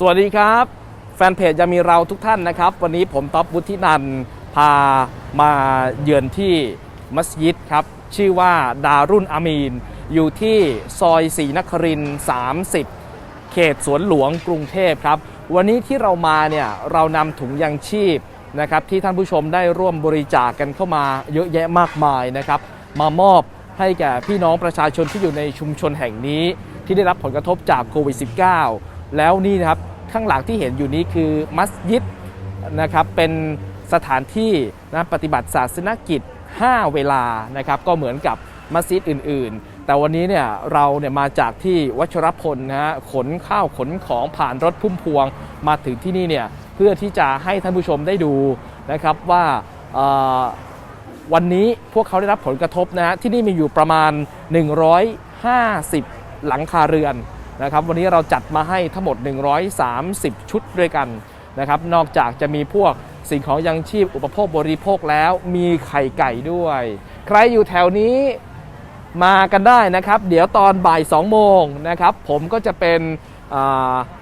สวัสดีครับ แฟนเพจยังมีเราทุกท่านนะครับ วันนี้ผมท็อปวุฒินันพามาเยือนที่มัสยิดครับ ชื่อว่าดารุนอามีน อยู่ที่ซอยศรีนครินทร์30 เขตสวนหลวงกรุงเทพครับ วันนี้ที่เรามาเนี่ยเรานำถุงยังชีพนะครับที่ท่านผู้ชมได้ร่วมบริจาคกันเข้ามาเยอะแยะมากมายนะครับ มามอบให้แก่พี่น้องประชาชนที่อยู่ในชุมชนแห่งนี้ ที่ได้รับผลกระทบจากโควิด -19 แล้วนี่นะครับข้างหลังที่เห็นอยู่นี้คือมัสยิดนะครับเป็นสถานที่นะปฏิบัติศาสนกิจ 5 เวลานะครับก็เหมือนกับมัสยิดอื่น ๆ แต่วันนี้เนี่ยเราเนี่ยมาจากที่วัชรพลนะฮะขนข้าวขนของผ่านรถพุ่มพวงมาถึงที่นี่เนี่ยเพื่อที่จะให้ท่านผู้ชมได้ดูนะครับว่าวันนี้พวกเขาได้รับผลกระทบนะฮะที่นี่มีอยู่ประมาณ 150 หลังคาเรือน นะครับวันนี้เราจัดมาให้ทั้งหมด 130 ชุดด้วยกันนะครับนอกจากจะมีพวกสิ่งของยังชีพอุปโภคบริโภคแล้วมีไข่ไก่ด้วย ใครอยู่แถวนี้มากันได้นะครับ เดี๋ยวตอนบ่าย 2 โมงนะครับ ผมก็จะเป็น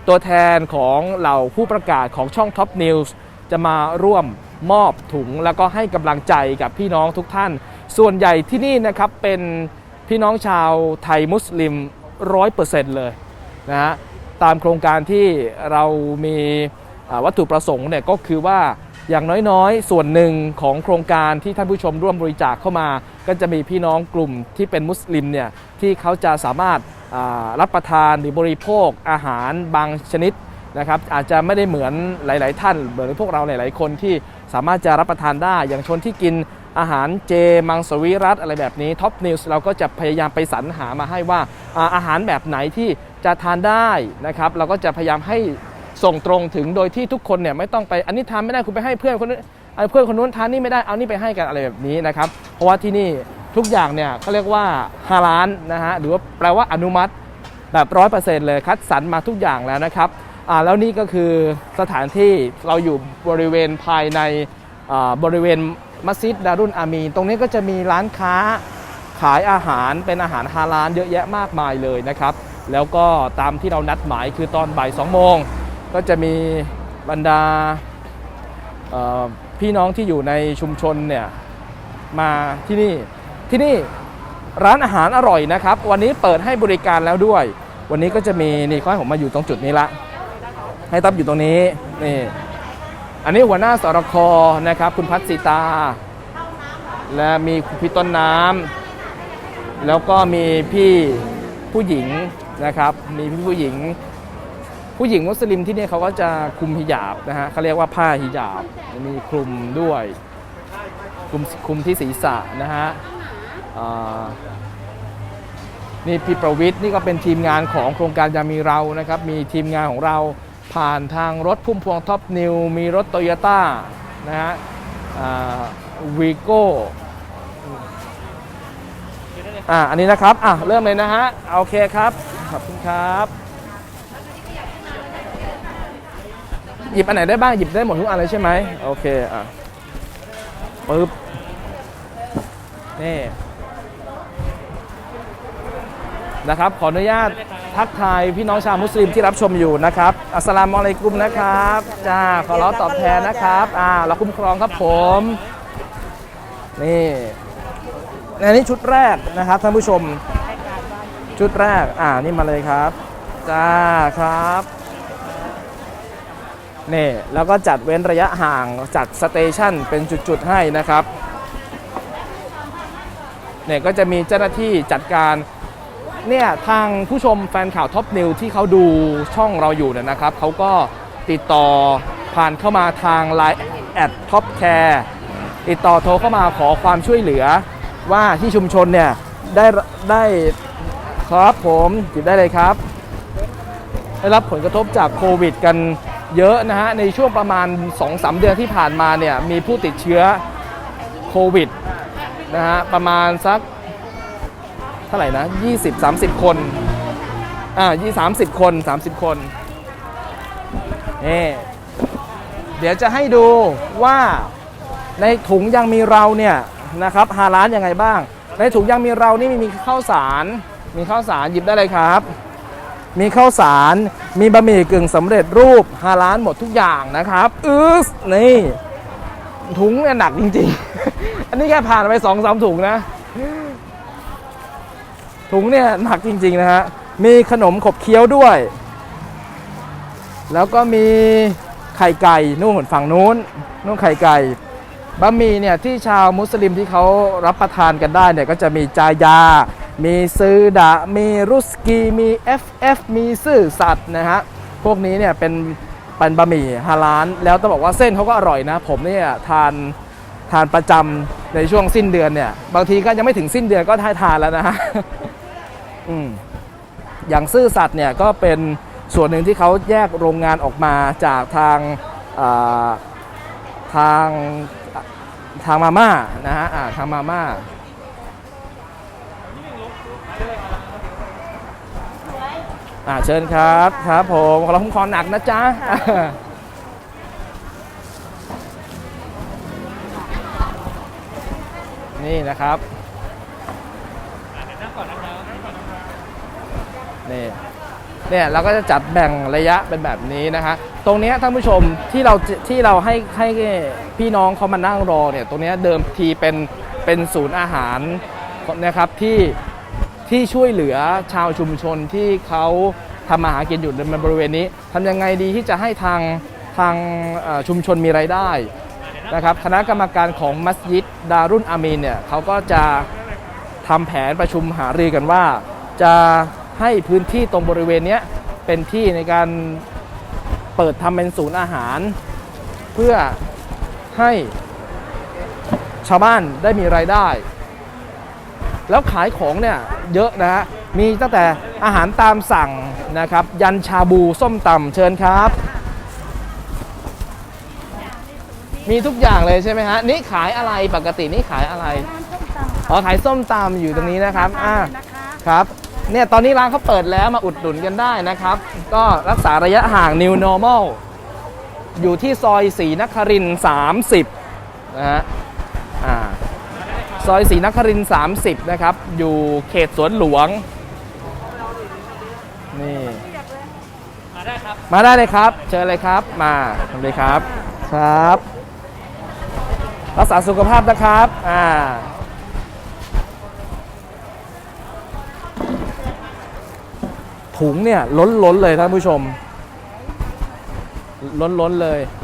ตัวแทนของเหล่าผู้ประกาศของช่อง Top News จะมาร่วมมอบถุงแล้วก็ให้กำลังใจกับพี่น้องทุกท่าน ส่วนใหญ่ที่นี่นะครับเป็นพี่น้องชาวไทยมุสลิมร้อยเปอร์เซ็นต์เลย นะฮะตามโครงการที่เรามีวัตถุประสงค์เนี่ยก็คือว่าอย่างน้อยๆ ส่วนหนึ่งของโครงการที่ท่านผู้ชมร่วมบริจาคเข้ามา ก็จะมีพี่น้องกลุ่มที่เป็นมุสลิมเนี่ยที่เขาจะสามารถรับประทานหรือบริโภคอาหารบางชนิดนะครับอาจจะไม่ได้เหมือนหลาย ๆ ท่านเหมือนพวกเราหลาย ๆ คนที่สามารถจะรับประทานได้ อย่างชนที่กินอาหารเจ มังสวิรัตอะไรแบบนี้ท็อปนิวส์เราก็จะพยายามไปสรรหามาให้ว่าอาหารแบบไหนที่ จะทานได้นะครับ เราก็จะพยายามให้ส่งตรงถึงโดยที่ทุกคนเนี่ยไม่ต้องไปอันนี้ทานไม่ได้คุณไปให้เพื่อนคนนู้นเพื่อนคนนู้นทานนี่ไม่ได้เอานี่ไปให้กันอะไรแบบนี้นะครับ เพราะว่าที่นี่ทุกอย่างเนี่ยเขาเรียกว่าฮาลานนะฮะหรือว่าแปลว่าอนุมัติแบบร้อยเปอร์เซ็นต์เลยคัดสรรมาทุกอย่างแล้วนะครับอ่าแล้วนี่ก็คือสถานที่เราอยู่บริเวณภายในอ่าบริเวณมัสยิดดารุนอามีนตรงนี้ก็จะมีร้านค้าขายอาหารเป็นอาหารฮาลาลเยอะแยะมากมายเลยนะครับ แล้วก็ตามที่เรานัดหมายคือตอนบ่าย2โมง ก็จะมีบรรดาพี่น้องที่อยู่ในชุมชนเนี่ยมาที่นี่ที่นี่ร้านอาหารอร่อยนะครับ วันนี้เปิดให้บริการแล้วด้วย วันนี้ก็จะมีนี่เขาให้ผมมาอยู่ตรงจุดนี้ละ ให้ตับอยู่ตรงนี้นี่อันนี้หัวหน้าสรคนะครับ คุณพัฒสิตา และมีคุณพี่ต้นน้ำแล้วก็มีพี่ผู้หญิง นะครับ มีผู้หญิง ผู้หญิงมุสลิมที่นี่เขาก็จะคลุมฮิญาบนะฮะเขาเรียกว่าผ้าฮิญาบ มีคลุมด้วยคลุมคลุมที่ศีรษะนะฮะนี่พี่ประวิทย์นี่ก็เป็นทีมงานของโครงการยามีเรานะครับ มีทีมงานของเราผ่านทางรถพุ่มพวงท็อปนิว มีรถโตโยต้านะฮะวีโก้อ่าอันนี้นะครับ อะ เริ่มเลยนะฮะ โอเคครับ ขอบคุณครับ หยิบอันไหนได้บ้าง หยิบได้หมดทุกอันเลยใช่ไหมโอเค อะปึ๊บ นี่ นะครับ ขออนุญาตทักทายพี่น้องชาวมุสลิมที่รับชมอยู่นะครับ อัสสลามุอะลัยกุมนะครับ จ้า ขอร้อตอบแทนนะครับ อ่า เราคุ้มครองครับผม นี่อันนี้ชุดแรกนะครับท่านผู้ชม ชุดแรก อ่า นี่มาเลยครับ จ้าครับ นี่ แล้วก็จัดเว้นระยะห่าง จัดสเตชันเป็นจุด ๆ ให้นะครับ เนี่ย ก็จะมีเจ้าหน้าที่จัดการ เนี่ย ทางผู้ชมแฟนข่าวท็อปนิวที่เขาดูช่องเราอยู่เนี่ยนะครับ เขาก็ติดต่อผ่านเข้ามาทาง Line แอดท็อปแคร์ติดต่อโทรเข้ามาขอความช่วยเหลือว่าที่ชุมชนเนี่ยได้ได้ ครับผมหยิบได้เลยครับ ได้รับผลกระทบจากโควิดกันเยอะนะฮะ ในช่วงประมาณ 2-3 เดือนที่ผ่านมาเนี่ย มีผู้ติดเชื้อโควิดนะฮะ ประมาณสักเท่าไหร่นะ 20 30 คน อ่ายี่สามสิบคน 30 คนนี่เดี๋ยวจะให้ดูว่าในถุงยังมีเราเนี่ยนะครับฮาร้านยังไงบ้าง ในถุงยังมีเรานี่มีข้าวสาร มีข้าวสารหยิบได้เลยครับ มีข้าวสาร มีบะหมี่กึ่งสำเร็จรูปฮาร้านหมดทุกอย่างนะครับอือนี่ถุงเนี่ยหนักจริง ๆ อันนี้แค่ผ่านไปสองสามถุงนะ ถุงเนี่ยหนักจริง ๆ นะฮะ มีขนมขบเคี้ยวด้วย แล้วก็มีไข่ไก่นู่นฝั่งนู้นนู่นไข่ไก่บะหมี่เนี่ยที่ชาวมุสลิมที่เขารับประทานกันได้เนี่ยก็จะมีจายา มีซือดะ มีรุสกี มี FF มีซื่อสัตว์นะฮะ พวกนี้เนี่ยเป็นเป็นบะหมี่ฮาลาลแล้วต้องบอกว่าเส้นเขาก็อร่อยนะ ผมเนี่ยทานทานประจำในช่วงสิ้นเดือนเนี่ย บางทีก็ยังไม่ถึงสิ้นเดือนก็ทายทานแล้วนะฮะอืมอย่างซื่อสัตย์เนี่ยก็เป็นส่วนหนึ่งที่เขาแยกโรงงานออกมาจากทางทางทางมาม่านะฮะทางมาม่า อ่าเชิญครับครับผมขอรับคุ้มครองหนักนะจ๊ะนี่นะครับนี่เนี่ยเราก็จะจัดแบ่งระยะเป็นแบบนี้นะฮะตรงเนี้ยท่านผู้ชมที่เราที่เราให้ให้พี่น้องเขามานั่งรอเนี่ยตรงเนี้ยเดิมทีเป็นเป็นศูนย์อาหารนะครับที่ ที่ช่วยเหลือชาวชุมชนที่เขาทำมาหากินอยู่ในบริเวณนี้ทำยังไงดีที่จะให้ทางทางชุมชนมีไรายได้นะครับคณะกรรมการของมัสยิดดารุนอามีนเนี่ยเขาก็จะทำแผนประชุมหารือกันว่า จะให้พื้นที่ตรงบริเวณนี้เป็นที่ในการเปิดทำเป็นศูนย์อาหาร เพื่อให้ชาวบ้านได้มีรายได้ แล้วขายของเนี่ยเยอะนะฮะมีตั้งแต่อาหารตามสั่งนะครับ ยันชาบูส้มตำเชิญครับ มีทุกอย่างเลยใช่ไหมฮะนี่ขายอะไรปกตินี่ขายอะไรอ๋อขายส้มตำอยู่ตรงนี้นะครับอ่าครับเนี่ยตอนนี้ร้านเขาเปิดแล้วมาอุดหนุนกันได้นะครับ ก็รักษาระยะห่าง New Normal อยู่ที่ซอยศรีนครินทร์30นะฮะอ่า ซอยศรีนครินทร์30 นะครับ อยู่เขตสวนหลวง นี่ มาได้ครับ มาได้เลยครับ เชิญเลยครับ มาเลยครับ ครับ รักษาสุขภาพนะครับ อ่า ถุงเนี่ยล้นล้นๆเลยท่านผู้ชม ล้นล้นๆเลยอ่า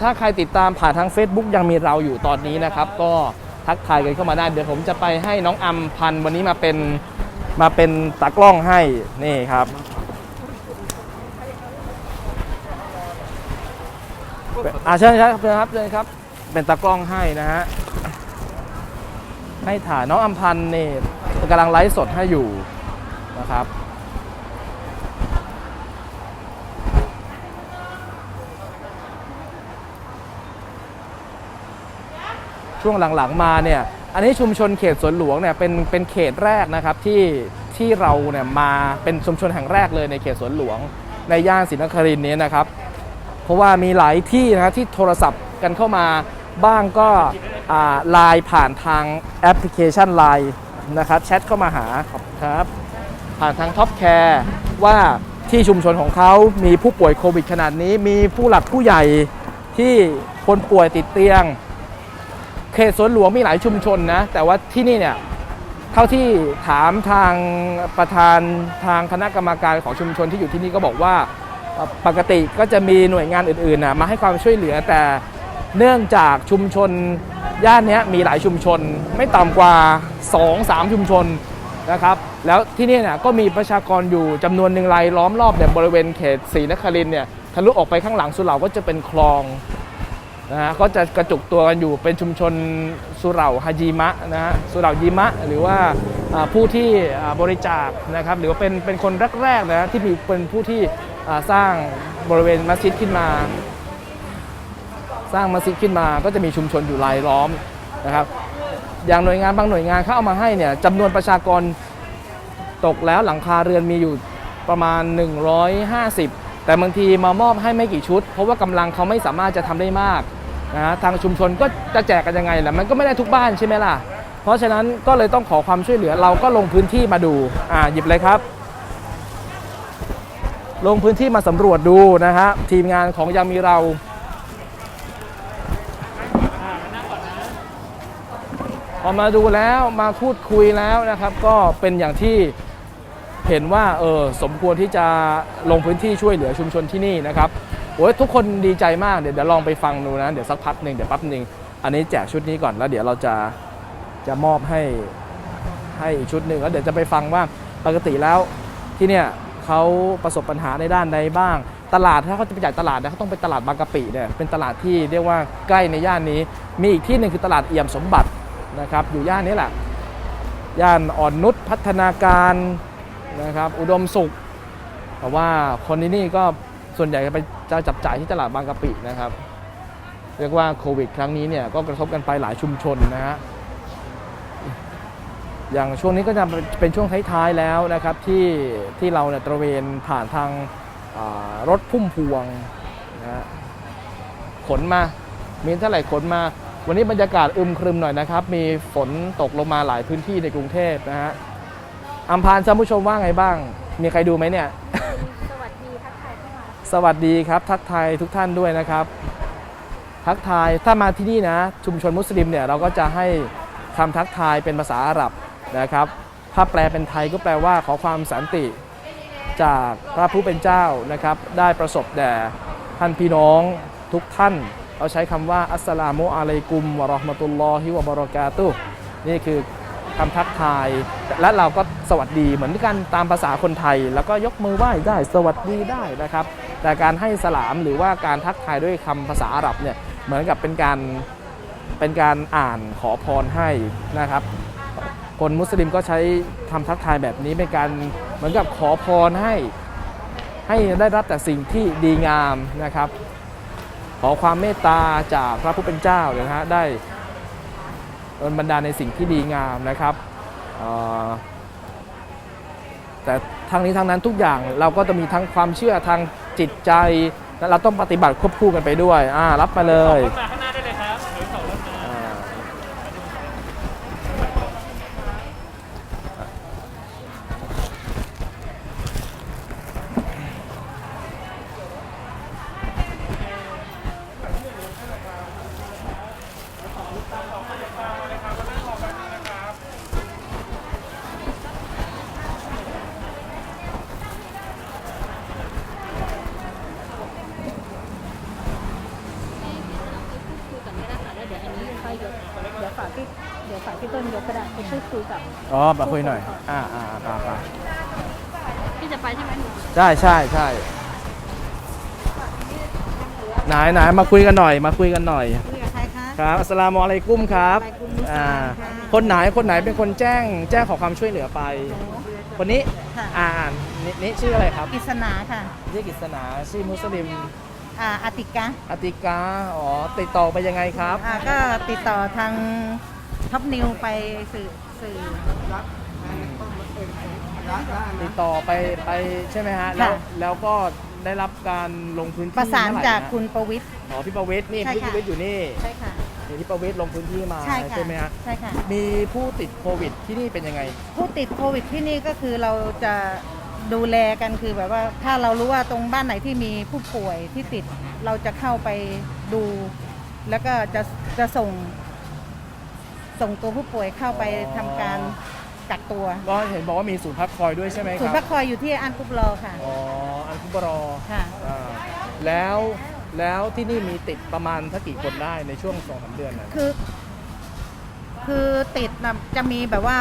ถ้าใครติดตามผ่านทาง Facebook ยังมีเราอยู่ตอนนี้นะครับ ก็ทักทายกันเข้ามาได้ เดี๋ยวผมจะไปให้น้องอัมพันธ์วันนี้มาเป็นมาเป็นตากล้องให้นี่ครับอาเชิญครับเชิญครับเชิญครับ เป็นตากล้องให้นะฮะให้ถ่ายน้องอัมพันธ์นี่กำลังไลฟ์สดให้อยู่นะครับ ช่วงหลังๆมาเนี่ยอันนี้ชุมชนเขตสวนหลวงเนี่ยเป็นเป็นเขตแรกนะครับที่ที่เราเนี่ยมาเป็นชุมชนแห่งแรกเลยในเขตสวนหลวง ในย่านศรีนครินทร์นี้นะครับ เพราะว่ามีหลายที่นะที่โทรศัพท์กันเข้ามาบ้างก็ไลน์ผ่านทางแอปพลิเคชันไลน์นะครับแชทเข้ามาหาคุณครับผ่านทางท็อปแคร์ว่าที่ชุมชนของเขามีผู้ป่วยโควิดขนาดนี้ มีผู้หลักผู้ใหญ่ที่คนป่วยติดเตียง เขตสวนหลวงมีหลายชุมชนนะ แต่ว่าที่นี่เนี่ยเท่าที่ถามทางประธานทางคณะกรรมการของชุมชนที่อยู่ที่นี่ก็บอกว่าปกติก็จะมีหน่วยงานอื่นๆนะมาให้ความช่วยเหลือแต่เนื่องจากชุมชนย่านนี้มีหลายชุมชน ไม่ต่ำกว่า 2-3 ชุมชนนะครับ แล้วที่นี่เนี่ยก็มีประชากรอยู่จำนวนหนึ่งรายล้อมรอบเนี่ยบริเวณเขตศรีนครินเนี่ยทะลุออกไปข้างหลังสุเหร่าก็จะเป็นคลอง นะฮะก็จะกระจุกตัวกันอยู่เป็นชุมชนสุเหร่าฮาจิมะนะฮะสุเหร่ายิมะ หรือว่าผู้ที่บริจาคนะครับหรือว่าเป็นเป็นคนแรกๆนะที่มีเป็นผู้ที่สร้างบริเวณมัสยิดขึ้นมา สร้างมัสยิดขึ้นมาก็จะมีชุมชนอยู่รายล้อมนะครับอย่างหน่วยงานบางหน่วยงานเขาเอามาให้เนี่ยจำนวนประชากรตกแล้วหลังคาเรือนมีอยู่ประมาณ 150 แต่บางทีมามอบให้ไม่กี่ชุด เพราะว่ากำลังเขาไม่สามารถจะทำได้มากนะฮะทางชุมชนก็จะแจกกันยังไงล่ะมันก็ไม่ได้ทุกบ้านใช่ไหมล่ะ เพราะฉะนั้นก็เลยต้องขอความช่วยเหลือเราก็ลงพื้นที่มาดูอ่าหยิบเลยครับ ลงพื้นที่มาสำรวจดูนะฮะทีมงานของยังมีเราพอมาดูแล้วมาพูดคุยแล้วนะครับ ก็เป็นอย่างที่ เห็นว่าเออสมควรที่จะลงพื้นที่ช่วยเหลือชุมชนที่นี่นะครับโอ้ยทุกคนดีใจมากเดี๋ยวเดี๋ยวลองไปฟังดูนะ เดี๋ยวสักพักหนึ่งเดี๋ยวแป๊บหนึ่งอันนี้แจกชุดนี้ก่อนแล้วเดี๋ยวเราจะจะมอบให้ให้อีกชุดหนึ่งแล้วเดี๋ยวจะไปฟังว่าปกติแล้วที่เนี่ยเขาประสบปัญหาในด้านใดบ้าง ตลาดถ้าเขาจะไปจ่ายตลาดเนี่ยเขาต้องไปตลาดบางกะปิเนี่ยเป็นตลาดที่เรียกว่าใกล้ในย่านนี้ มีอีกที่หนึ่งคือตลาดเอี่ยมสมบัตินะครับอยู่ย่านนี้แหละย่านอ่อนนุชพัฒนาการ นะครับอุดมสุขเพราะว่าคนที่นี่ก็ส่วนใหญ่จะไปจะจับจ่ายที่ตลาดบางกะปินะครับ เรียกว่าโควิด ครั้งนี้เนี่ยก็กระทบกันไปหลายชุมชนนะฮะอย่างช่วงนี้ก็จะเป็นช่วงท้ายๆแล้วนะครับที่ที่เราเนี่ยตระเวนผ่านทางารถพุ่มพวงนะฮะขนมา มีเท่าไหร่ขนมา วันนี้บรรยากาศอึมครึมหน่อยนะครับ มีฝนตกลงมาหลายพื้นที่ในกรุงเทพนะฮะ อัมพานท่านผู้ชมว่าไงบ้าง มีใครดูไหมเนี่ย สวัสดีทักทายเข้ามาสวัสดีครับ ทักทายทุกท่านด้วยนะครับ ทักทายถ้ามาที่นี่นะ ชุมชนมุสลิมเนี่ยเราก็จะให้คำทักทายเป็นภาษาอาหรับนะครับ ถ้าแปลเป็นไทยก็แปลว่าขอความสันติ จากพระผู้เป็นเจ้านะครับ ได้ประสบแด่ท่านพี่น้องทุกท่าน เราใช้คำว่าอัสสลามุอะลัยกุมวะเราะห์มะตุลลอฮิวะบะเราะกาตุฮ์นี่คือ คำทักทาย และเราก็สวัสดีเหมือนกันตามภาษาคนไทย แล้วก็ยกมือไหว้ได้สวัสดีได้นะครับ แต่การให้สลามหรือว่าการทักทายด้วยคำภาษาอาหรับเนี่ยเหมือนกับเป็นการเป็นการอ่านขอพรให้นะครับคนมุสลิมก็ใช้คำทักทายแบบนี้เป็นการเหมือนกับขอพรให้ให้ได้รับแต่สิ่งที่ดีงามนะครับ ขอความเมตตาจากพระผู้เป็นเจ้านะฮะได้ ดนบันดาลในสิ่งที่ดีงามนะครับแต่ทั้งนี้ทั้งนั้นทุกอย่างเราก็จะมีทั้งความเชื่อทางจิตใจ และเราต้องปฏิบัติควบคู่กันไปด้วยรับมาเลย นนี้ค่อยยกเดี๋ยวฝากพี่เดี๋ยวฝากพี่ต้นยกก็ได้ไปพูดคุยกับอ๋อมาคุยหน่อย อ่าอ่าอ่าไปพี่จะไปใช่ไหมใช่ใช่ใช่ไหนไหนมาคุยกันหน่อย มาคุยกันหน่อย คุยกับใครคะครับอัสสลามุอะลัยกุมครับอะลัยกุมมุสลามอ่าค่ะคนไหนคนไหนเป็นคนแจ้ง แจ้งขอความช่วยเหลือไป คนนี้ ค่ะอ่านี่นี่ชื่ออะไรครับ กิษณาค่ะ ชื่อกิษณาชื่อมุสลิม อ่าอาติกะอติกาอ๋อติดต่อไปยังไงครับ อ่าก็ติดต่อทางท็อปนิวไปสื่อสื่อ ติดต่อไปไปใช่ไหมฮะแล้วแล้วก็ได้รับการลงพื้นที่ประสานเมื่อไหจากนะคุณประวิทย์ อ๋อพี่ประวิทย์นี่ใช่พี่ค่ะ ประวิทย์อยู่นี่ใช่ค่ะนี่พี่ประวิทย์ลงพื้นที่มาใช่ค่ะไหมฮะใช่ค่ะ มีผู้ติดโควิดที่นี่เป็นยังไง ผู้ติดโควิดที่นี่ก็คือเราจะ ดูแลกันคือแบบว่าถ้าเรารู้ว่าตรงบ้านไหนที่มีผู้ป่วยที่ติด เราจะเข้าไปดู แล้วก็จะจะส่ง ส่งตัวผู้ป่วยเข้าไปทำการกักตัวก็เห็นบอกว่ามีศูนย์พักคอยด้วยใช่ไหมคศูนรัย์พักคอยอยู่ที่อันกุบลอค่ะอ๋ออันคุบรอค่ะ อ่าแล้วแล้วที่นี่มีติดประมาณทักกี่คนได้ในช่วงสองสามเดือนนะคือ คือติดนะจะมีแบบว่า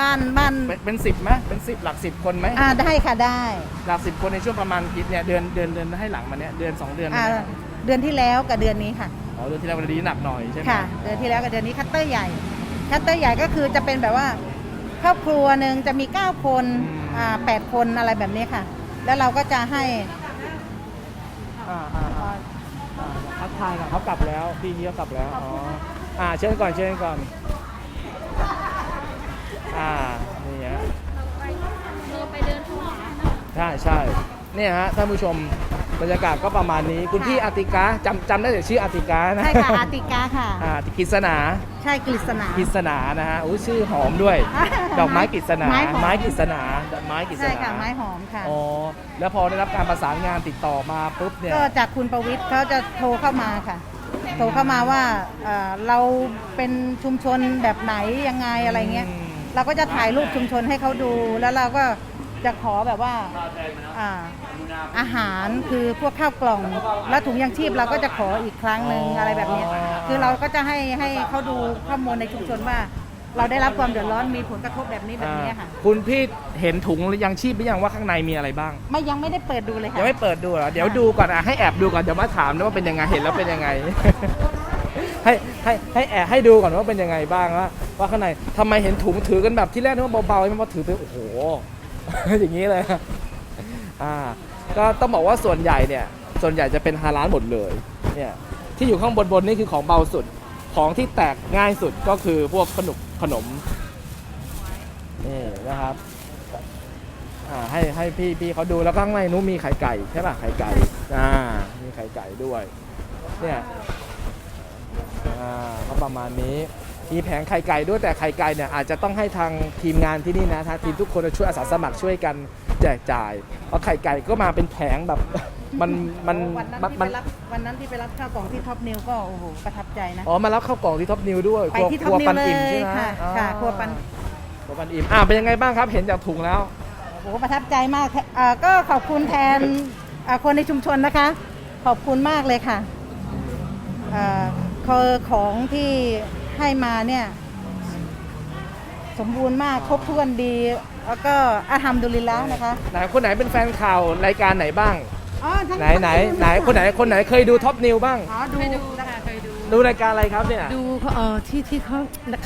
บ้านบ้านเป็นเป็นสิบไหมเป็นสิบหลักสิบคนไหมอ่าได้ค่ะได้หลักสิบคนในช่วงประมาณกี่เนี่ยเดือนเดือนเดือนให้หลังมาเนี่ยเดือนสองเดือนมาอ่าเนี่ยเดือนที่แล้วกับเดือนนี้ค่ะ อ๋อเดือนที่แล้ววันนี้หนักหน่อยใช่ไหมค่ะ เดือนที่แล้วกับเดือนนี้คัตเตอร์ใหญ่ คัตเตอร์ใหญ่ก็คือจะเป็นแบบว่าครอบครัวหนึ่งจะมี 9 คนอ่าแปดคนอะไรแบบนี้ค่ะ แล้วเราก็จะให้อ่าอ่าอ่าอ่าทักทายกับเขากลับแล้วพี่นี้เขากลับแล้วอ๋ออ่าเชิญก่อนเชิญก่อน อ่านี่ฮะเราไปเดินทั่วใช่ใช่เนี่ยฮะท่านผู้ชมบรรยากาศก็ประมาณนี้ คุณพี่อาติกาจำจำได้แต่ชื่ออาติกานะใช่ค่ะอาติกาค่ะอ่ากิษณาใช่กฤษณากิษณานะฮะอุ้ยชื่อหอมด้วย ดอกไม้กิษณา ไม้หอม ไม้กิษณาดอกไม้กิษใช่ณาค่ะไม้หอมค่ะอ๋อแล้วพอได้รับการประสานงานติดต่อมาปุ๊บเนี่ยก็จากคุณประวิทย์เขาจะโทรเข้ามาค่ะ โทรเข้ามาว่าเอ่อเราเป็นชุมชนแบบไหนยังไงอะไรเงี้ย เราก็จะถ่ายรูปชุมชนให้เขาดู แล้วเราก็จะขอแบบว่าอ่าอาหารคือพวกข้าวกล่อง และถุงยางชีพเราก็จะขออีกครั้งหนึ่งอะไรแบบเนี้ยคือเราก็จะให้ให้เขาดูข้อมูลในชุมชนว่า เราได้รับความเดือดร้อนมีผลกระทบแบบนี้แบบนี้ค่ะอ่าคุณพี่เห็นถุงยังชีพหรือยังว่าข้างในมีอะไรบ้าง ไม่ยังไม่ได้เปิดดูเลยค่ะยังไม่เปิดดูเหรอเดี๋ยวดูก่อนอะให้แอบดูก่อนเดี๋ยวมาถามนะว่าเป็นยังไงเห็นแล้วเป็นยังไง ให้ให้ให้แอบให้ดูก่อนว่าเป็นยังไงบ้างว่าว่าข้างในทำไมเห็นถุงถือกันแบบที่แรกนึกว่าเบาๆไม่พอถือไปโอ้โห อย่างนี้เลยอ่าก็ต้องบอกว่าส่วนใหญ่เนี่ยส่วนใหญ่จะเป็นฮาลาลหมดเลยเนี่ยที่อยู่ข้างบนบนนี่คือของเบาสุดของที่แตกง่ายสุดก็คือพวกขนมขนมนี่นะครับให้ให้พี่พี่เขาดูแล้วข้างในนู้นมีไข่ไก่ใช่ป่ะไข่ไก่อ่ามีไข่ไก่ด้วยเนี่ย อ่าก็ประมาณนี้ มีแผงไข่ไก่ด้วยแต่ไข่ไก่เนี่ยอาจจะต้องให้ทางทีมงานที่นี่นะทางทีมทุกคนช่วยอาสาสมัครช่วยกันแจกจ่าย เพราะไข่ไก่ก็มาเป็นแผงแบบ มันมันวันนั้นมันที่มัไปนรับวันนั้นที่ไปรับข้าวกล่องที่ท็อปนิวก็โอ้โหประทับใจนะ อ๋อมารับข้าวกล่องที่ท็อปนิวด้วยไปที่ครัวท็อปนิวปันเลอิ่มยใช่ไหมค่ะอ๋อค่ะครัวปัน ครัวปันอิ่มอ่าเป็นยังไงบ้างครับ เห็นจากถุงแล้ว โอ้โหประทับใจมากแทเอ่อก็ขอบคุณแทนเอ่อคนในชุมชนนะคะ ขอบคุณมากเลยค่ะเอ่อ คือของที่ให้มาเนี่ย สมบูรณ์มากครบถ้วนดี แล้วก็อาทำดุลิลละห์นะคะ ไหนคนไหนเป็นแฟนข่าวรายการไหนบ้าง อ๋อทั้งไหนไหนไหนคนไหนคนไหนเคยดูท็อปนิวบ้าง อ๋อดูเคยดูค่ะเคยดู ดูรายการอะไรครับเนี่ยดูเขาเออที่ที่เขา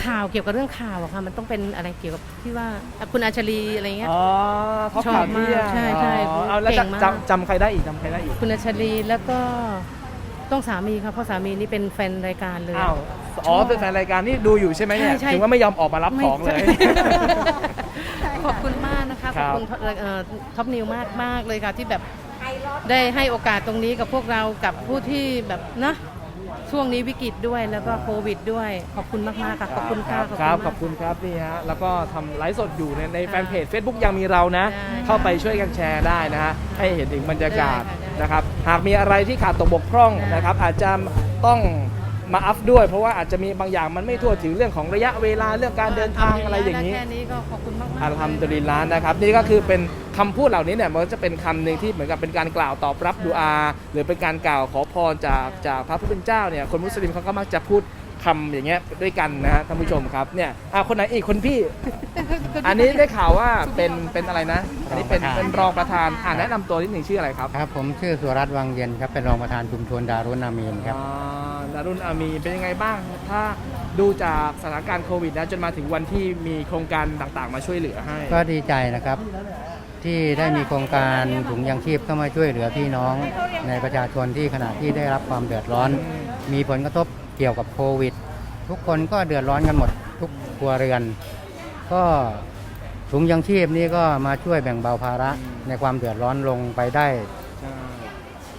ข่าวเกี่ยวกับเรื่องข่าวอะค่ะมันต้องเป็นอะไรเกี่ยวกับที่ว่าคุณอาชลีอะไรเงี้ย อ๋อท็อปชอบข่าวเที่ยงมากใช่ใช่อ๋อเอาแล้วเก่งมาก จำจำใครได้อีกจำใครได้อีก คุณอาชลีแล้วก็ ต้องสามีค่ะเพราะสามีนี่เป็นแฟนรายการเลย อ้าวอ๋อเป็นแฟนรายการนี่ดูอยู่ใช่ไหมเนี่ยใช่ใช่ ถึงว่าไม่ยอมออกมารับของเลย ขอบคุณมากนะคะคขรัอบบ คุณเอ่อท็อปนิวมากมากเลยค่ะที่แบบได้ให้โอกาสตรงนี้กับพวกเรากับผู้ที่แบบนะช่วงนี้วิกฤตด้วยแล้วก็โควิดด้วย ขอบคุณมากมากๆค่ะขอบคุณคค่ะรับครับขอบคุณครับนี่ฮะ แล้วก็ทำไลฟ์สดอยู่ในในแฟนเพจ Facebook ยังมีเรานะ ได้เข้าไปช่วยกันแชร์ได้นะฮะ ให้เห็นถึงบรรยากาศได้ค่ะได้ นะครับ หากมีอะไรที่ขาดตกบกพร่องได้นะครับอาจจะต้องมาอัพด้วย เพราะว่าอาจจะมีบางอย่างมันไม่ทั่วถึงเรื่องของระยะเวลาเรื่องการเดินทางอะไรอย่างนี้ แค่นี้ก็ขอบคุณมากๆอัลฮัมดุลิลลาห์นะครับนี่ก็คือเป็นคำพูดเหล่านี้เนี่ยมันก็จะเป็นคำหนึ่งที่เหมือนกับเป็นการกล่าวตอบรับดูอา หรือเป็นการกล่าวขอพรจากจากพระผู้เป็นเจ้าเนี่ยคนมุสลิมเขาก็มักจะพูด คำอย่างเงี้ยด้วยกันนะฮะท่านผู้ชมครับเนี่ยอะคนไหนอีกคนพี่ อันนี้ได้ข่าวว่าเป็นเป็นอะไรนะ อันนี้เป็นรองประธานเป็นรองประธานอ่าแนะนำตัวนิดหนึ่งชื่ออะไรครับครับ ผมชื่อสุรัตน์วังเย็นครับ เป็นรองประธานชุมชนดารุณอามีนครับ อ่าดารุนอามีเป็นยังไงบ้าง ถ้าดูจากสถานการณ์โควิดนะจนมาถึงวันที่มีโครงการต่างๆ มาช่วยเหลือให้ ก็ดีใจนะครับ ที่ได้มีโครงการถุงยางชีพเข้ามาช่วยเหลือพี่น้องในประชาชนที่ขณะที่ได้รับความเดือดร้อน มีผลกระทบ เกี่ยวกับโควิด ทุกคนก็เดือดร้อนกันหมดทุกครัวเรือน ก็ถุงยังชีพนี่ก็มาช่วยแบ่งเบาภาระในความเดือดร้อนลงไปได้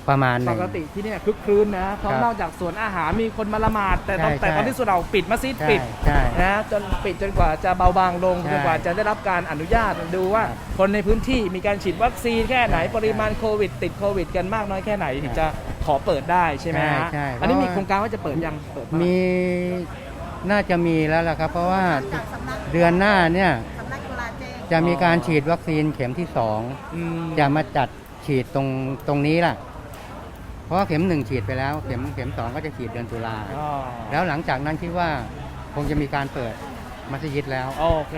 ประมาณหปนึ่ง กติที่เนี่ยคึกครื้นนะเพราะครับนอกจากสวนอาหารมีคนมาละหมาด แต่ตอนใช่แต่ตอนใช่ ที่สุดเราปิดมัสยิดใช่ปิดใช่ นะจนปิดจนกว่าจะเบาบางลงใช่จนกว่าจะได้รับการอนุญาตดูว่าครับคนในพื้นที่มีการฉีดวัคซีนแค่ไหนใช่ปริมาณโควิด ติดโควิด กันมากน้อยแค่ไหนถึงจะขอเปิดได้ใช่ไหมฮะใช่ใช่อันนี้เพมีราะว่า โครงการว่าจะเปิดยังเปิดปะมีน่าจะมีแล้วล่ะครับ เพราะว่าเดือนหน้าเนี่ยสำนักกุลาแจ้งจะมีการฉีดวัคซีนเข็มที่สองอืม จะมาจัดฉีดตรงตรงนี้ล่ะ เพราะว่าเข็มหนึ่งฉีดไปแล้ว เข็มเข็มสองก็จะฉีดเดือนตุลาอ๋อแล้วหลังจากนั้นคิดว่าคงจะมีการเปิดมัสยิดแล้ว โอเค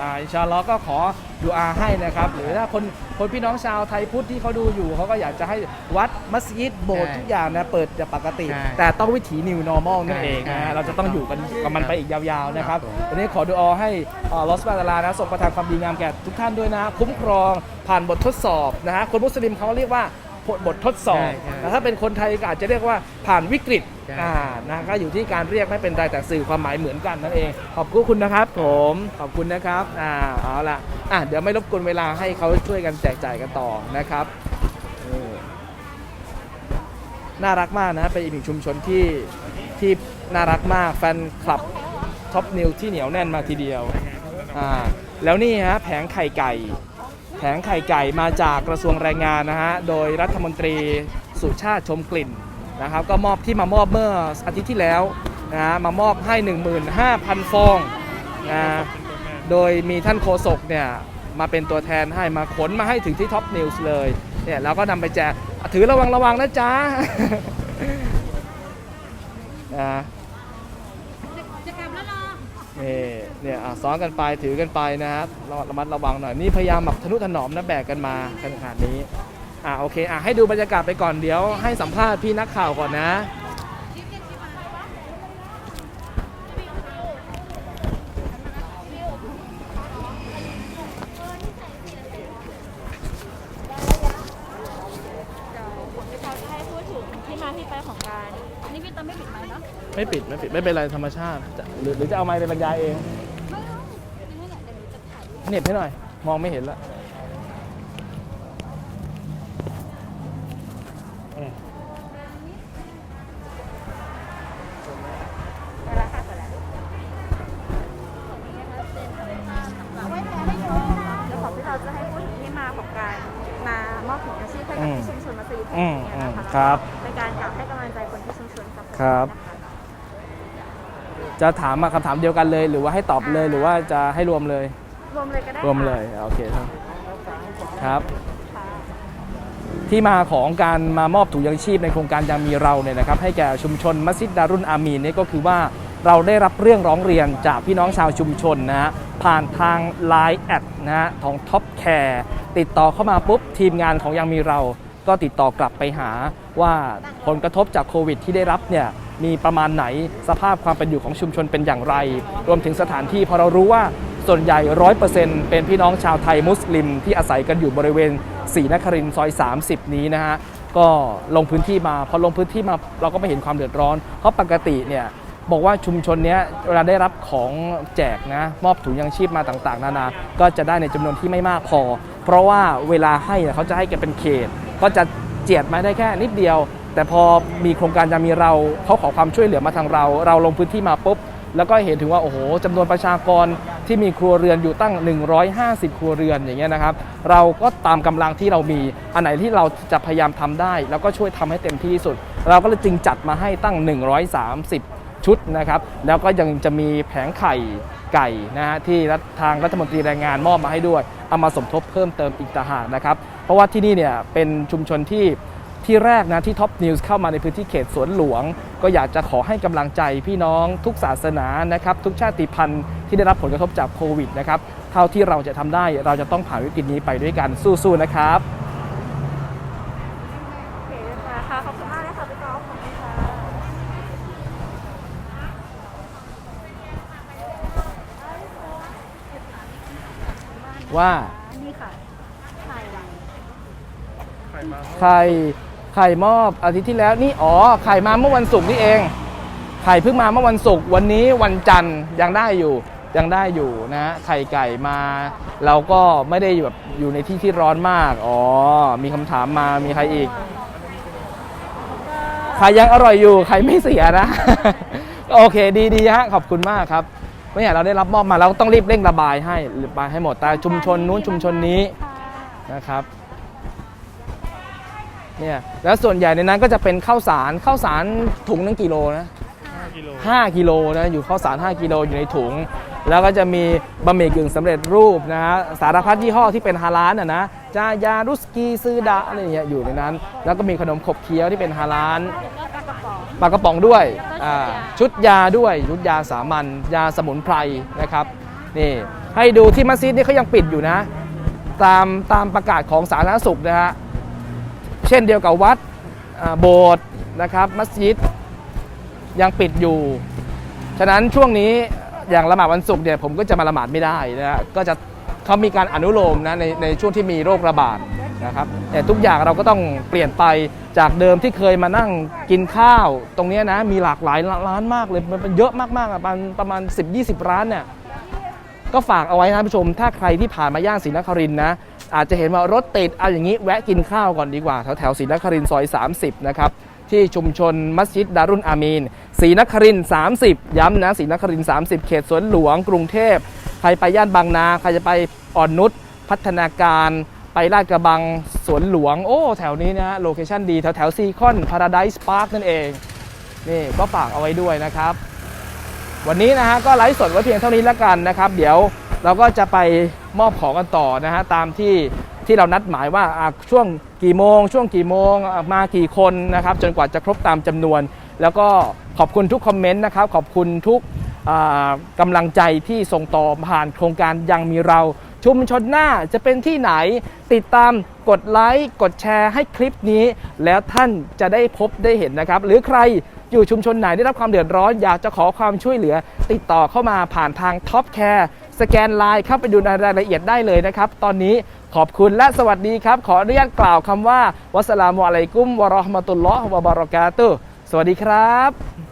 อ่าอินชาอัลลอฮ์ก็ขอดูอาให้นะครับ หรือถ้าคนคนพี่น้องชาวไทยพุทธที่เขาดูอยู่เขาก็อยากจะให้วัดมัสยิดโบสถ์ใช่ทุกอย่างนะเปิดจะปกติใช่แต่ต้องวิถี new normal นั่นใช่เองนะฮะใช่เราจะต้องอยู่กันกับมันไปอีกยาวๆนะครับครับผมวันนี้ขอดูอาให้อ่าลอสบาตาลานะส่งประทานความดีงามแก่ทุกท่านด้วยนะ คุ้มครองผ่านบททดสอบนะฮะคนมุสลิมเขาเรียกว่า บททดสอบใช่ใช่แต่ถ้าเป็นคนไทยก็อาจจะเรียกว่าผ่านวิกฤตใช่ อ่านะก็อยู่ที่การเรียกไม่เป็นไรแต่สื่อความหมายเหมือนกันนั่นเอง ขอบคุณนะครับ ผมขอบคุณนะครับอ่าเอาละอะเดี๋ยวไม่รบกวนเวลาให้เขาช่วยกันแจกจ่ายกันต่อนะครับนี่น่ารักมากนะเป็นอีกหนึ่งชุมชนที่ที่น่ารักมากแฟนคลับท็อปนิวที่เหนียวแน่นมาทีเดียวอ่าแล้วนี่ฮะแผงไข่ไก่แผงไข่ไก่มาจากกระทรวงแรงงานนะฮะ โดยรัฐมนตรีสุชาติชมกลิ่นนะครับ ก็มอบที่มามอบเมื่ออาทิตย์ที่แล้วนะฮะมามอบให้ 15,000 ฟองนะโดยมีท่านโฆษกเนี่ยมาเป็นตัวแทนให้มาขนมาให้ถึงที่ท็อปนิวส์เลยเนี่ยแล้วก็นำไปแจกอะถือระวังระวังนะจ๊ะนะนี่ เนี่ยอะซ้อนกันไปถือกันไปนะครับระระมัดระวังหน่อยนี่พยายามแบบทนุถนอมนะแบกกันมาขนาดนี้อะโอเคอะให้ดูบรรยากาศไปก่อนเดี๋ยวให้สัมภาษณ์พี่นักข่าวก่อนนะผมจะให้พูดถึงที่มาที่ไปของการนี่พี่ต้นไม่ปิดไหมค์เนาะไม่ปิดไม่ปิดไม่เป็นไรธรรมชาติจะหรือหรือจะเอาไม้ไปบรรยายเองไม่ต้อง เหน็บให้หน่อย มองไม่เห็นละเวลาค่ะเสร็จแล้วเอาไว้แพ้ให้ดูเดี๋ยวของที่เราจะให้พูดถึงที่มาของการมามอบถุงยางชีพให้กับที่ชุมชนมาซีอืมเนี่ยอืมนะคะครับเป็นการกล่าวให้กำลังใจคนที่ชุมชนกับครับนะคะจะถามมาคำถามเดียวกันเลย หรือว่าให้ตอบเลยหรือว่าจะให้รวมเลย รวมเลยก็ได้รวมเลยโอเคครับครับ ที่มาของการมามอบถุงยางชีพในโครงการยังมีเราเนี่ยนะครับ ให้แก่ชุมชนมัสยิดดารุนอามีนเนี่ยก็คือว่าเราได้รับเรื่องร้องเรียนจากพี่น้องชาวชุมชนนะฮะผ่านทาง Line แอดนะฮะของท็อปแคร์ติดต่อเข้ามาปุ๊บ ทีมงานของยังมีเราก็ติดต่อกลับไปหาว่าผลกระทบจากโควิดที่ได้รับเนี่ยมีประมาณไหนสภาพความเป็นอยู่ของชุมชนเป็นอย่างไร รวมถึงสถานที่พอเรารู้ว่า ส่วนใหญ่ร้อยเปอร์เซ็นต์เป็นพี่น้องชาวไทยมุสลิม ที่อาศัยกันอยู่บริเวณศรีนครินทร์ซอย 30 นี้นะฮะ ก็ลงพื้นที่มา พอลงพื้นที่มาเราก็ไม่เห็นความเดือดร้อน เพราะปกติเนี่ยบอกว่าชุมชนเนี้ยเวลาได้รับของแจกนะมอบถุงยังชีพมาต่างๆ นานา ก็จะได้ในจำนวนที่ไม่มากพอ เพราะว่าเวลาให้เขาจะให้กันเป็นเขต ก็จะเจียดมาได้แค่นิดเดียว แต่พอมีโครงการจะมีเราเขาขอความช่วยเหลือมาทางเรา เราลงพื้นที่มาปุ๊บ แล้วก็เห็นถึงว่าโอ้โหจำนวนประชากรที่มีครัวเรือนอยู่ตั้ง 150 ครัวเรือนอย่างเงี้ยนะครับ เราก็ตามกำลังที่เรามี อันไหนที่เราจะพยายามทำได้ แล้วก็ช่วยทำให้เต็มที่ที่สุด เราก็เลยจึงจัดมาให้ตั้ง 130 ชุดนะครับ แล้วก็ยังจะมีแผงไข่ไก่นะฮะที่ทางรัฐมนตรีแรงงานมอบมาให้ด้วย เอามาสมทบเพิ่มเติมอีกต่างหากนะครับ เพราะว่าที่นี่เนี่ยเป็นชุมชนที่ ที่แรกนะที่ท็อปนิวส์เข้ามาในพื้นที่เขตสวนหลวง ก็อยากจะขอให้กำลังใจพี่น้องทุกศาสนานะครับทุกชาติพันธุ์ที่ได้รับผลกระทบจากโควิดนะครับเท่าที่เราจะทำได้เราจะต้องผ่านวิกฤตนี้ไปด้วยกันสู้ๆนะครับโอเคค่ะค่ะขอบคุณมากเลยค่ะพี่กอล์ฟขอบคุณค่ะว่า นี่ค่ะถ่ายไว้ไข่ ไข่มอบอาทิตย์ที่แล้วนี่อ๋อไข่มาเมื่อวันศุกร์นี่เอง ไข่เพิ่งมาเมื่อวันศุกร์วันนี้วันจันทร์ยังได้อยู่ยังได้อยู่นะไข่ไก่มา เราก็ไม่ได้แบบอยู่ในที่ที่ร้อนมากอ๋อมีคำถามมามีใครอีกไข่ยังอร่อยอยู่ไข่ไม่เสียนะ โอเคดีดีฮะขอบคุณมากครับไม่อย่างเราได้รับมอบมาเราก็ต้องรีบเร่งระบายให้ระบายให้หมดแต่ชุมชนนู้นชุมชนนี้นะครับ เนี่ยแล้วส่วนใหญ่ในนั้นก็จะเป็นข้าวสารข้าวสารถุงนึงกิโลนะ5กิโล5กิโลนะอยู่ข้าวสาร 5 กิโลอยู่ในถุง แล้วก็จะมีบะหมี่กึ่งสำเร็จรูปนะฮะสารพัดยี่ห้อที่เป็นฮาลาลน่ะนะจายารุสกีซือดะอะไรอย่างเงี้ยอยู่ในนั้น แล้วก็มีขนมขบเคี้ยวที่เป็นฮาลาลแล้วก็กระป๋องปลากระป๋องด้วยแล้วก็อ่าชุชุดดยายาด้วยชุดยาสามัญยาสมุนไพรนะครับนี่ให้ดูที่มัสยิดนี่เขายังปิดอยู่นะ ตามตามประกาศของสาธารณสุขนะฮะเช่นเดียวกับวัดโบสถ์นะครับมัสยิดยังปิดอยู่ ฉะนั้นช่วงนี้อย่างละหมาดวันศุกร์เนี่ยผมก็จะมาละหมาดไม่ได้นะฮะก็จะเขามีการอนุโลมนะในในช่วงที่มีโรคระบาดนะครับแต่ทุกอย่างเราก็ต้องเปลี่ยนไปจากเดิมที่เคยมานั่งกินข้าว ตรงนี้นะมีหลากหลายร้านมากเลยมันเป็นเยอะมากๆอะประมาณประมาณ 10-20 ร้านเนี่ยก็ฝากเอาไว้นะท่านผู้ชม ถ้าใครที่ผ่านมาย่านศรีนครินทร์นะ อาจจะเห็นว่ารถติดเอาอย่างนี้แวะกินข้าวก่อนดีกว่า แถวแถวศรีนครินทร์ซอย 30 นะครับ ที่ชุมชนมัสยิดดารุนอามีนศรีนครินทร์30 ย้ำนะศรีนครินทร์30 เขตสวนหลวงกรุงเทพ ใครไปย่านบางนา ใครจะไปอ่อนนุชพัฒนาการไปลาดกระบังสวนหลวง โอ้ แถวนี้นะฮะโลเคชั่นดี แถวแถวซีคอนพาราไดส์พาร์คนั่นเอง นี่ก็ฝากเอาไว้ด้วยนะครับ วันนี้นะฮะก็ไลฟ์สดไว้เพียงเท่านี้แล้วกันนะครับ เดี๋ยว เราก็จะไปมอบของกันต่อนะฮะตามที่ที่เรานัดหมายว่าช่วงกี่โมง ช่วงกี่โมงมากี่คนนะครับ จนกว่าจะครบตามจำนวน แล้วก็ขอบคุณทุกคอมเมนต์นะครับ ขอบคุณทุกอ่ากำลังใจที่ส่งต่อผ่านโครงการยังมีเราชุมชนหน้าจะเป็นที่ไหน ติดตามกดไลค์กดแชร์ให้คลิปนี้ แล้วท่านจะได้พบได้เห็นนะครับ หรือใครอยู่ชุมชนไหนได้รับความเดือดร้อน อยากจะขอความช่วยเหลือ ติดต่อเข้ามาผ่านทางท็อปแคร์ สแกนไลน์เข้าไปดูในรายละเอียดได้เลยนะครับ ตอนนี้ขอบคุณและสวัสดีครับ ขออนุญาตกล่าวคำว่า วัสสลามุอะลัยกุมวะเราะห์มะตุลลอฮ์วะบะเราะกาตุสวัสดีครับ